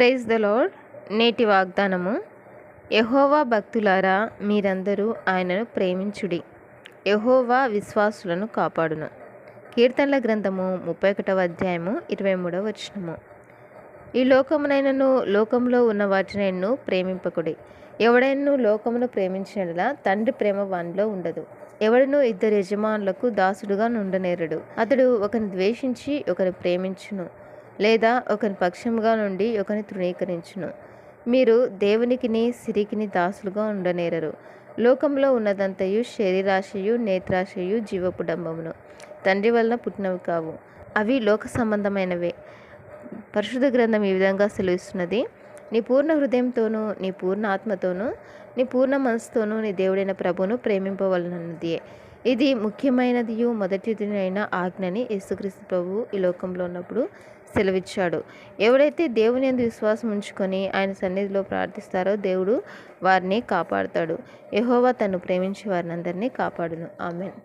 Praise the load నేటి వాగ్దానము యహోవా భక్తులారా మీరందరూ ఆయనను ప్రేమించుడి. యహోవా విశ్వాసులను కాపాడును. కీర్తనల గ్రంథము ముప్పై ఒకటవ అధ్యాయము ఇరవై మూడవ వచనము. ఈ లోకమునైనను లోకంలో ఉన్న వాటినైనను ప్రేమింపకుడి. ఎవడైనను లోకమును ప్రేమించినలా తండ్రి ప్రేమ వానిలో ఉండదు. ఎవడను ఇద్దరు యజమానులకు దాసుడుగా నుండనేరడు. అతడు ఒకని ద్వేషించి ఒకరిని ప్రేమించును. లేదా ఒకని పక్షముగా నుండి ఒకని తృణీకరించును. మీరు దేవునికిని సిరికిని దాసులుగా ఉండనేరరు. లోకంలో ఉన్నదంతయు శరీరాశయు నేత్రాశయు జీవపుడంబమును తండ్రి వలన పుట్టినవి కావు. అవి లోక సంబంధమైనవే. పరిశుద్ధ గ్రంథం ఈ విధంగా సెలవిస్తున్నది. నీ పూర్ణ హృదయంతోనూ నీ పూర్ణ ఆత్మతోనూ నీ పూర్ణ మనసుతోనూ నీ దేవుడైన ప్రభును ప్రేమింపవలనన్నదియే ఇది ముఖ్యమైనదియు మొదటిదినైన ఆజ్ఞని యేసుక్రీస్తు ప్రభు ఈ లోకంలో ఉన్నప్పుడు సెలవిచ్చాడు. ఎవరైతే దేవుని అందు విశ్వాసం ఉంచుకొని ఆయన సన్నిధిలో ప్రార్థిస్తారో దేవుడు వారిని కాపాడుతాడు. యహోవా తను ప్రేమించే వారిని అందరినీ కాపాడును. ఆమె